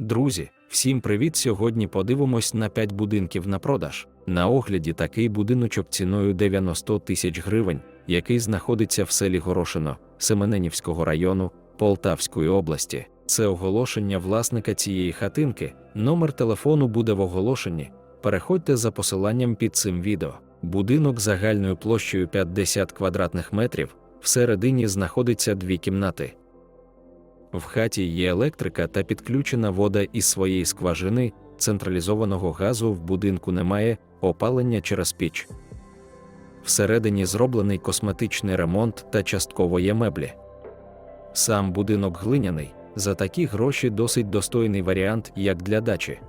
Друзі, всім привіт! Сьогодні подивимось на 5 будинків на продаж. На огляді такий будиночок ціною 90 тисяч гривень, який знаходиться в селі Горошино, Семененівського району Полтавської області. Це оголошення власника цієї хатинки. Номер телефону буде в оголошенні. Переходьте за посиланням під цим відео. Будинок загальною площею 50 квадратних метрів. Всередині знаходиться дві кімнати. В хаті є електрика та підключена вода із своєї скважини, централізованого газу в будинку немає, опалення через піч. Всередині зроблений косметичний ремонт та частково є меблі. Сам будинок глиняний, за такі гроші досить достойний варіант як для дачі.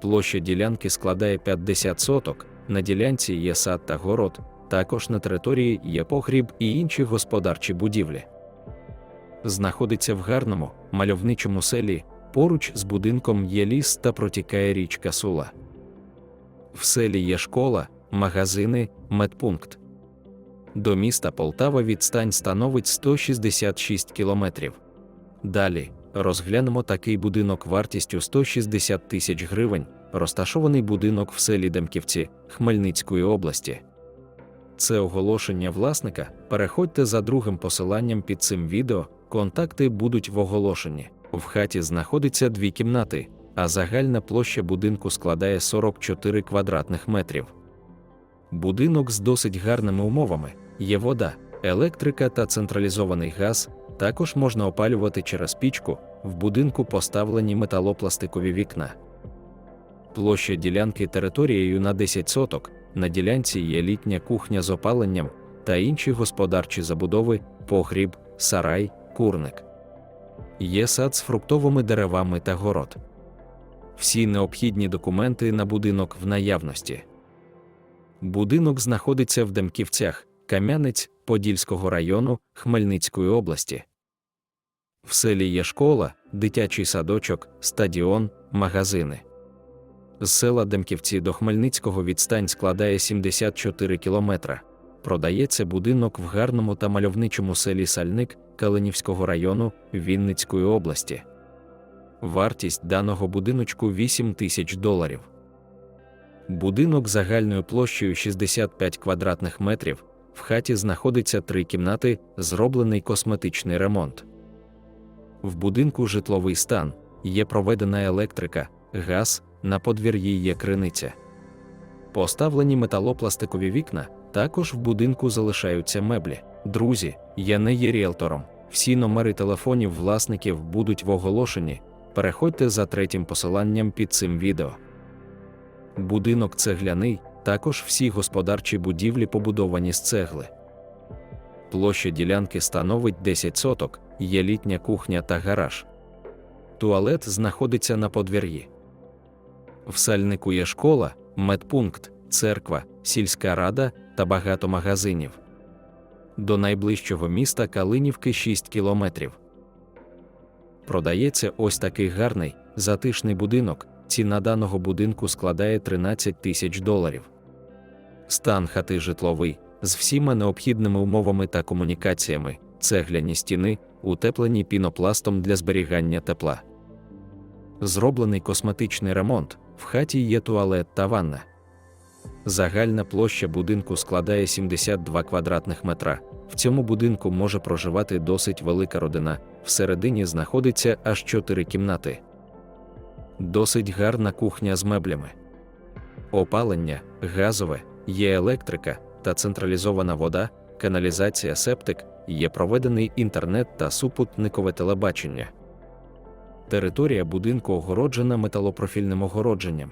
Площа ділянки складає 50 соток, на ділянці є сад та город, також на території є погріб і інші господарчі будівлі знаходиться в гарному, мальовничому селі, поруч з будинком є ліс та протікає річка Сула. В селі є школа, магазини, медпункт. До міста Полтава відстань становить 166 кілометрів. Далі розглянемо такий будинок вартістю 160 тисяч гривень, розташований будинок в селі Демківці Хмельницької області. Це оголошення власника. Переходьте за другим посиланням під цим відео, контакти будуть в оголошенні. В хаті знаходиться дві кімнати, а загальна площа будинку складає 44 квадратних метрів. Будинок з досить гарними умовами: є вода, електрика та централізований газ. Також можна опалювати через пічку, в будинку поставлені металопластикові вікна. Площа ділянки територією на 10 соток. На ділянці є літня кухня з опаленням та інші господарчі забудови, погріб, сарай, курник. Є сад з фруктовими деревами та город. Всі необхідні документи на будинок в наявності. Будинок знаходиться в Демківцях, Кам'янець Подільського району Хмельницької області. В селі є школа, дитячий садочок, стадіон, магазини. З села Демківці до Хмельницького відстань складає 74 кілометра. Продається будинок в гарному та мальовничому селі Сальник Калинівського району Вінницької області. Вартість даного будиночку 8 тисяч доларів. Будинок загальною площею 65 квадратних метрів. В хаті знаходиться три кімнати, зроблений косметичний ремонт. В будинку житловий стан, є проведена електрика, газ, на подвір'ї є криниця. Поставлені металопластикові вікна, також в будинку залишаються меблі. Друзі, я не є ріелтором. Всі номери телефонів власників будуть в оголошенні. Переходьте за третім посиланням під цим відео. Будинок цегляний, також всі господарчі будівлі побудовані з цегли. Площа ділянки становить 10 соток, є літня кухня та гараж. Туалет знаходиться на подвір'ї. В сальнику є школа, медпункт, церква, сільська рада та багато магазинів. До найближчого міста Калинівки 6 кілометрів. Продається ось такий гарний, затишний будинок. Ціна даного будинку складає 13 тисяч доларів. Стан хати житловий з всіма необхідними умовами та комунікаціями, цегляні стіни, утеплені пінопластом для зберігання тепла. Зроблений косметичний ремонт. В хаті є туалет та ванна. Загальна площа будинку складає 72 квадратних метра. В цьому будинку може проживати досить велика родина, всередині знаходиться аж 4 кімнати. Досить гарна кухня з меблями. Опалення, газове, є електрика та централізована вода, каналізація септик, є проведений інтернет та супутникове телебачення. Територія будинку огороджена металопрофільним огородженням.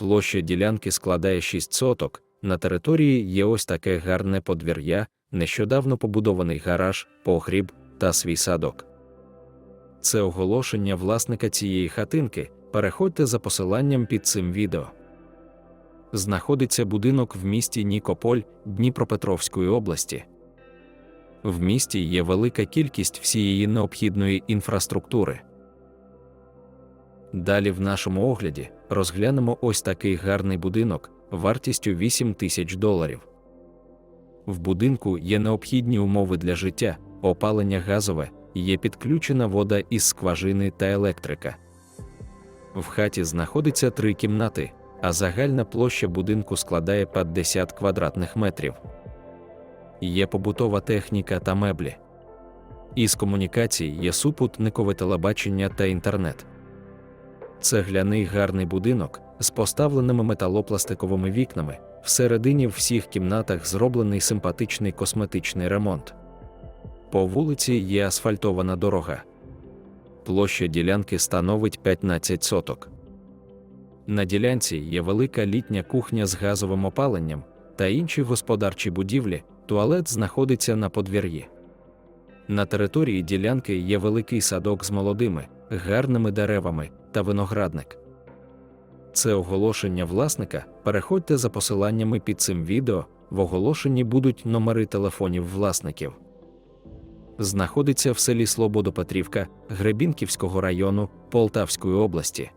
Площа ділянки складає 6 соток. На території є ось таке гарне подвір'я, нещодавно побудований гараж, погріб та свій садок. Це оголошення власника цієї хатинки. Переходьте за посиланням під цим відео. Знаходиться будинок в місті Нікополь Дніпропетровської області. В місті є велика кількість всієї необхідної інфраструктури. Далі в нашому огляді розглянемо ось такий гарний будинок вартістю 8 тисяч доларів. В будинку є необхідні умови для життя, опалення газове, є підключена вода із скважини та електрика. В хаті знаходиться три кімнати, а загальна площа будинку складає 50 квадратних метрів. Є побутова техніка та меблі. Із комунікацій є супутникове телебачення та інтернет. Цегляний гарний будинок з поставленими металопластиковими вікнами. Всередині в всіх кімнатах зроблений симпатичний косметичний ремонт. По вулиці є асфальтована дорога. Площа ділянки становить 15 соток. На ділянці є велика літня кухня з газовим опаленням та інші господарчі будівлі, туалет знаходиться на подвір'ї. На території ділянки є великий садок з молодими, гарними деревами та виноградник. Це оголошення власника. Переходьте за посиланнями під цим відео. В оголошенні будуть номери телефонів власників. Знаходиться в селі Слободопетрівка Гребінківського району Полтавської області.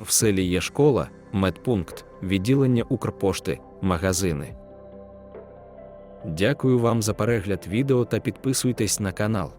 В селі є школа, медпункт, відділення Укрпошти, магазини. Дякую вам за перегляд відео та підписуйтесь на канал.